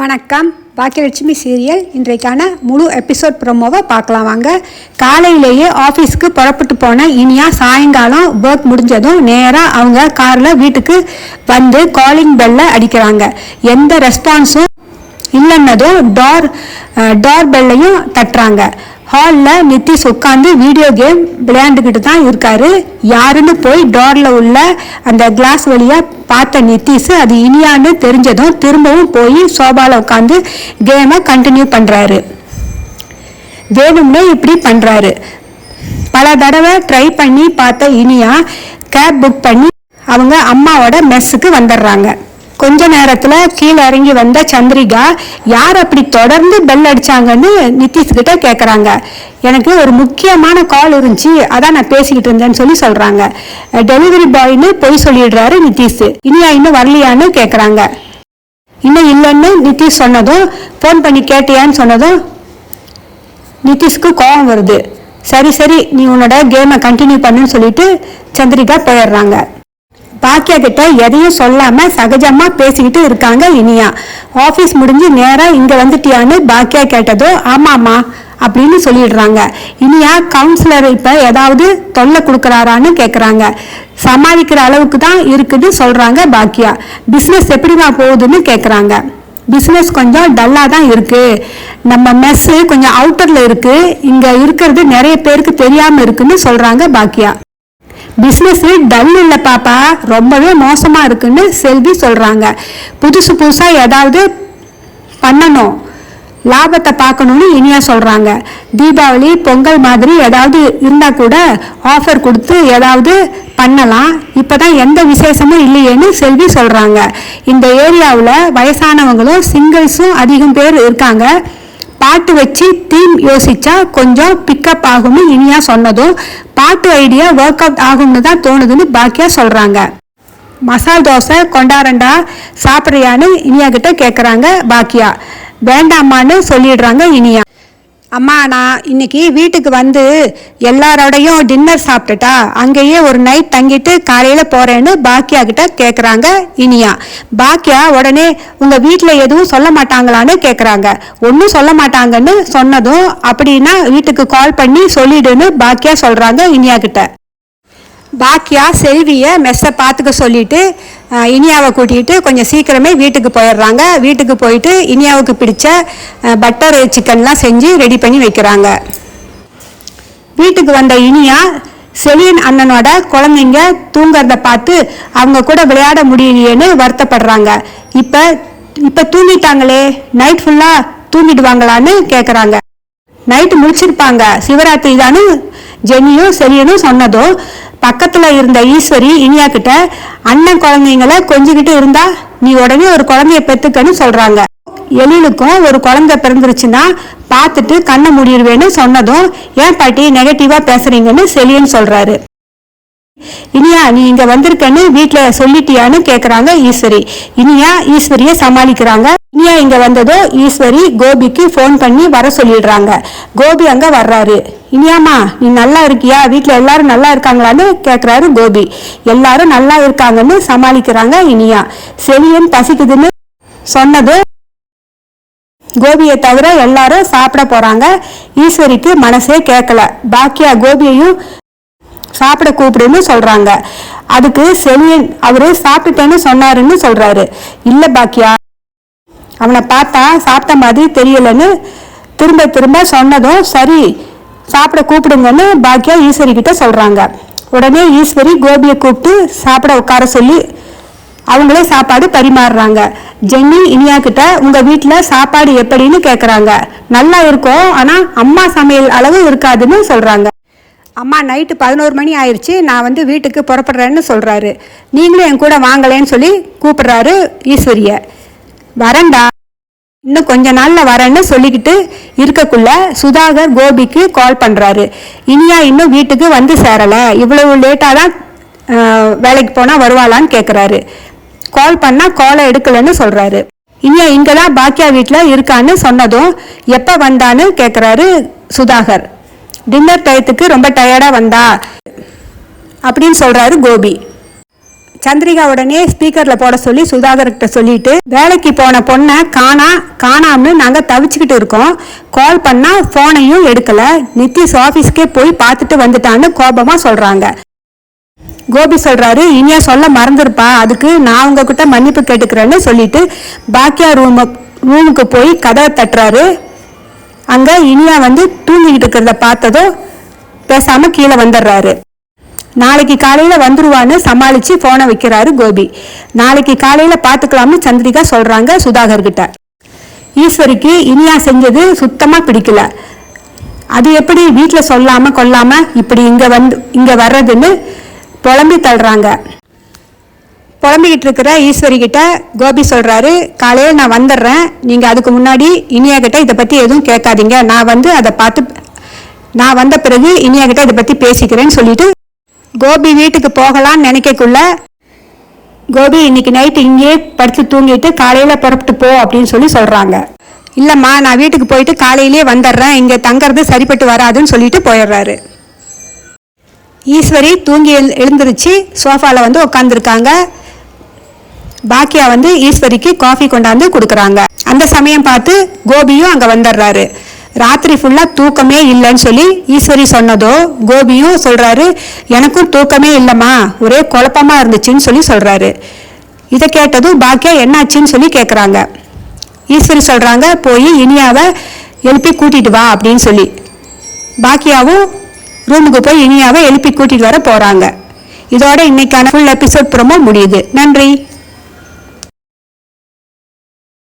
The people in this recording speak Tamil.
வணக்கம். பாக்கியலட்சுமி சீரியல். இன்றைக்கான முழு எபிசோட் ப்ரோமோவை பார்க்கலாம் வாங்க. காலையிலேயே ஆஃபீஸ்க்கு புறப்பட்டு போன இனியா சாயங்காலம் ஒர்க் முடிஞ்சதும் நேராக அவங்க காரில் வீட்டுக்கு வந்து காலிங் பெல்லை அடிக்கிறாங்க. எந்த ரெஸ்பான்ஸும் இல்லைன்னதும் டோர் டோர் பெல்லையும் தட்டுறாங்க. ஹாலில் நிதிஷ் உட்காந்து வீடியோ கேம் விளையாண்டுக்கிட்டு தான் இருக்காரு. யாருன்னு போய் டோரில் உள்ள அந்த கிளாஸ் வழியாக பார்த்த நிதிஷ் அது இனியான்னு தெரிஞ்சதும் திரும்பவும் போய் சோபாவில் உட்காந்து கேமை கண்டினியூ பண்ணுறாரு வேணும்னே இப்படி பண்ணுறாரு பல தடவை ட்ரை பண்ணி பார்த்த இனியா கேப் புக் பண்ணி அவங்க அம்மாவோட மெஸ்ஸுக்கு வந்துடுறாங்க. கொஞ்ச நேரத்தில் கீழே இறங்கி வந்த சந்திரிகா யார் அப்படி தொடர்ந்து பெல் அடிச்சாங்கன்னு நிதிஷ் கிட்ட கேட்குறாங்க எனக்கு ஒரு முக்கியமான கால் இருந்துச்சு. அதான் நான் பேசிக்கிட்டு இருந்தேன்னு சொல்லி சொல்கிறாங்க டெலிவரி பாய்னு பொய் சொல்லிடுறாரு நிதிஷ் இனியா இன்னும் வரலையான்னு கேட்குறாங்க இன்னும் இல்லைன்னு நிதிஷ் சொன்னதும் ஃபோன் பண்ணி கேட்டியான்னு சொன்னதும் நிதிஷ்க்கு கோபம் வருது. சரி சரி நீ உன்னோட கேமை கண்டினியூ பண்ணுன்னு சொல்லிட்டு சந்திரிகா போயிடுறாங்க. பாக்கியா கிட்ட எதையும் சொல்லாம சகஜமா பேசிக்கிட்டு இருக்காங்க இனியா. ஆபீஸ் முடிஞ்சு நேரா இங்க வந்துட்டியான்னு பாக்கியா கேட்டதோ ஆமாமா அப்படின்னு சொல்லிடுறாங்க. இனியா கவுன்சிலர் இப்ப ஏதாவது தொல்லை கொடுக்கறாரான்னு கேக்குறாங்க. சமாளிக்கிற அளவுக்கு தான் இருக்குன்னு சொல்றாங்க பாக்கியா. பிசினஸ் எப்படிமா போகுதுன்னு கேக்குறாங்க. பிஸ்னஸ் கொஞ்சம் டல்லாக தான் இருக்குது நம்ம மெஸ்ஸு கொஞ்சம் அவுட்டரில் இருக்குது இங்கே இருக்கிறது நிறைய பேருக்கு தெரியாமல் இருக்குன்னு சொல்கிறாங்க பாக்கியா. பிஸ்னஸ் டல் இல்லை பாப்பா. ரொம்பவே மோசமாக இருக்குன்னு செல்வி சொல்கிறாங்க புதுசு புதுசாக ஏதாவது பண்ணணும். லாபத்தை பார்க்கணும்னு இனியா சொல்கிறாங்க தீபாவளி பொங்கல் மாதிரி ஏதாவது இருந்தால் கூட ஆஃபர் கொடுத்து ஏதாவது பண்ணலாம். இப்போ தான் எந்த விசேஷமும் இல்லையேன்னு செல்வி சொல்கிறாங்க இந்த ஏரியாவில் வயசானவங்களும் சிங்கிள்ஸும் அதிகம் பேர் இருக்காங்க. பாட்டு வச்சு தீம் யோசிச்சா கொஞ்சம் பிக்கப் ஆகும்னு இனியா சொன்னதும் பாட்டு ஐடியா ஒர்க் அவுட் ஆகும்னு தான் தோணுதுன்னு பாக்கியா சொல்றாங்க. மசால் தோசை கொண்டாரண்டா சாப்பிட்றியான்னு இனியா கிட்ட கேட்குறாங்க பாக்கியா. வேண்டாமான்னு சொல்லிடுறாங்க இனியா. அம்மா நான் இன்னைக்கு வீட்டுக்கு வந்து எல்லாரோடையும் டின்னர் சாப்பிட்டுட்டா அங்கேயே ஒரு நைட் தங்கிட்டு காலையில் போகிறேன்னு பாக்கியா கிட்ட கேட்குறாங்க இனியா. பாக்கியா உடனே உங்கள் வீட்டில் எதுவும் சொல்ல மாட்டாங்களான்னு கேட்குறாங்க ஒன்றும் சொல்ல மாட்டாங்கன்னு சொன்னதும் அப்படின்னா வீட்டுக்கு கால் பண்ணி சொல்லிடுன்னு பாக்கியா சொல்கிறாங்க இனியா கிட்ட. பாக்கியா செல்வியை மெஸ்ஸை பார்த்துக்க சொல்லிட்டு இனியாவை கூட்டிகிட்டு கொஞ்சம் சீக்கிரமே வீட்டுக்கு போயிடுறாங்க. வீட்டுக்கு போயிட்டு இனியாவுக்கு பிடிச்ச பட்டர் சிக்கன்லாம் செஞ்சு ரெடி பண்ணி வைக்கிறாங்க. வீட்டுக்கு வந்த இனியா செலியன் அண்ணனோட குழந்தைங்க தூங்குறத பார்த்து அவங்க கூட விளையாட முடியலையேன்னு வருத்தப்படுறாங்க. இப்போ இப்போ தூங்கிட்டாங்களே நைட் ஃபுல்லாக தூங்கிடுவாங்களான்னு கேட்குறாங்க நைட்டு முடிச்சிருப்பாங்க. சிவராத்திரி தானே ஜெனியும் செலியனும் சொன்னதும் பக்கத்துல இருந்த ஈஸ்வரி இனியா கிட்ட அண்ணன் குழந்தைங்கள கொஞ்சிக்கிட்டு இருந்தா நீ உடனே ஒரு குழந்தைய பெத்துக்கன்னு சொல்றாங்க. எழிலுக்கும் ஒரு குழந்தை பிறந்துருச்சுன்னா பார்த்துட்டு கண்ணை முடிடுவேன்னு சொன்னதும் ஏன் பாட்டி நெகட்டிவா பேசுறீங்கன்னு செலியன் சொல்றாரு. இனியா நீ இங்க வந்திருக்கன்னு வீட்டுல சொல்லிட்டியான்னு கேக்குறாங்க ஈஸ்வரி. இனியா ஈஸ்வரிய சமாளிக்கிறாங்க. இனியா இங்க வந்ததோ ஈஸ்வரி கோபிக்கு ஃபோன் பண்ணி வர சொல்லிடுறாங்க. கோபி அங்க வர்றாரு. இனியாமா நீ நல்லா இருக்கியா? வீட்டில் எல்லாரும் நல்லா இருக்காங்களான்னு கேக்குறாரு கோபி. எல்லாரும் நல்லா இருக்காங்கன்னு சமாளிக்கிறாங்க இனியா. செழியன் பசிக்குதுன்னு சொன்னது கோபியை தவிர எல்லாரும் சாப்பிட போறாங்க. ஈஸ்வரிக்கு மனசே கேட்கல பாக்கியா கோபியையும் சாப்பிட கூப்பிடுன்னு சொல்றாங்க. அதுக்கு செலியன் அவரு சாப்பிட்டுட்டேன்னு சொன்னாருன்னு சொல்றாரு. இல்ல பாக்கியா. அவனை பார்த்தா சாப்பிட்ட மாதிரி தெரியலன்னு திரும்ப திரும்ப சொன்னதும் சரி சாப்பிட கூப்பிடுங்கன்னு பாக்கியா ஈஸ்வரி கிட்ட சொல்கிறாங்க உடனே ஈஸ்வரி கோபியை கூப்பிட்டு சாப்பிட உட்கார சொல்லி அவங்களே சாப்பாடு பரிமாறுறாங்க. ஜென்னி இனியா கிட்ட உங்க வீட்டில் சாப்பாடு எப்படின்னு கேட்குறாங்க நல்லா இருக்கும் ஆனால் அம்மா சமையல் அளவு இருக்காதுன்னு சொல்கிறாங்க அம்மா நைட்டு பதினோரு மணி ஆயிடுச்சு நான் வந்து வீட்டுக்கு புறப்படுறேன்னு சொல்கிறாரு நீங்களும் என் கூட வாங்கலேன்னு சொல்லி கூப்பிடுறாரு ஈஸ்வரியை. வரேன்டா இன்னும் கொஞ்ச நாள்ல வரேன்னு சொல்லிக்கிட்டு இருக்கக்குள்ள சுதாகர் கோபிக்கு கால் பண்றாரு. இனியா இன்னும் வீட்டுக்கு வந்து சேரல. இவ்வளவு லேட்டா தான் வேலைக்கு போனா வருவாளான்னு கேக்குறாரு. கால் பண்ணா காலை எடுக்கலன்னு சொல்றாரு. இனியா இங்கதான் பாக்கியா வீட்டில் இருக்கான்னு சொன்னதும் எப்போ வந்தான்னு கேட்குறாரு சுதாகர். டின்னர் டயத்துக்கு ரொம்ப டயர்டாக வந்தா அப்படின்னு சொல்றாரு கோபி. சந்திரிகா உடனே ஸ்பீக்கர்ல போட சொல்லி சுதாகர்கிட்ட சொல்லிட்டு வேலைக்கு போன பொண்ணை காணா காணாமனு நாங்க தவிச்சுக்கிட்டு இருக்கோம். கால் பண்ணா போனையும் எடுக்கல. நிதிஷ் ஆபீஸ்க்கே போய் பார்த்துட்டு வந்துட்டான்னு கோபமா சொல்றாங்க. கோபி சொல்றாரு இனியா சொல்ல மறந்துருப்பா. அதுக்கு நான் உங்ககிட்ட மன்னிப்பு கேட்டுக்கிறேன்னு சொல்லிட்டு பாக்கியா ரூம ரூமுக்கு போய் கதவை தட்டுறாரு. அங்க இனியா வந்து தூங்கிக்கிட்டு இருக்கிறத பார்த்ததும் பேசாம கீழே வந்துடுறாரு. நாளைக்கு காலையில் வந்துருவான்னு சமாளித்து ஃபோனை வைக்கிறாரு கோபி. நாளைக்கு காலையில் பார்த்துக்கலாம்னு சந்திரிகா சொல்கிறாங்க சுதாகர் கிட்ட ஈஸ்வரிக்கு இனியா செஞ்சது சுத்தமாக பிடிக்கல. அது எப்படி வீட்டில் சொல்லாமல் கொல்லாமல் இப்படி இங்கே வந்து இங்கே வர்றதுன்னு புலம்பி தள்ளுறாங்க. புலம்பிக்கிட்டு இருக்கிற ஈஸ்வரி கிட்ட கோபி சொல்கிறாரு காலையில் நான் வந்துடுறேன். நீங்கள் அதுக்கு முன்னாடி இனியா கிட்ட இதை பற்றி எதுவும் கேட்காதீங்க. நான் வந்து அதை பார்த்து நான் வந்த பிறகு இனியா கிட்ட இதை பற்றி பேசிக்கிறேன்னு சொல்லிட்டு கோபி வீட்டுக்கு போகலாம்னு நினைக்கக்குள்ள கோபி இன்னைக்கு நைட்டு இங்கேயே படுத்து தூங்கிட்டு காலையில் புறப்பட்டு போ அப்படின்னு சொல்லி சொல்கிறாங்க இல்லைம்மா நான் வீட்டுக்கு போயிட்டு காலையிலேயே வந்துடுறேன். இங்கே தங்கிறது சரிப்பட்டு வராதுன்னு சொல்லிட்டு போயிடுறாரு. ஈஸ்வரி தூங்கி எழு- எழுந்திருச்சு சோஃபாவில் வந்து உட்காந்துருக்காங்க பாக்கியா வந்து ஈஸ்வரிக்கு காஃபி கொண்டாந்து கொடுக்குறாங்க. அந்த சமயம் பார்த்து கோபியும் அங்கே வந்துடுறாரு. ராத்திரி ஃபுல்லாக தூக்கமே இல்லைன்னு சொல்லி ஈஸ்வரி சொன்னதோ கோபியும் சொல்கிறாரு எனக்கும் தூக்கமே இல்லைம்மா ஒரே குழப்பமாக இருந்துச்சுன்னு சொல்லி சொல்கிறாரு இதை கேட்டதும் பாக்கியா என்னாச்சுன்னு சொல்லி கேட்குறாங்க ஈஸ்வரி சொல்கிறாங்க போய் இனியாவை எழுப்பி கூட்டிகிட்டு வா அப்படின்னு சொல்லி. பாக்கியாவும் ரூமுக்கு போய் இனியாவை எழுப்பி கூட்டிகிட்டு வர போகிறாங்க இதோட இன்னைக்கான ஃபுல் எபிசோட் ப்ரோமோ முடியுது. நன்றி.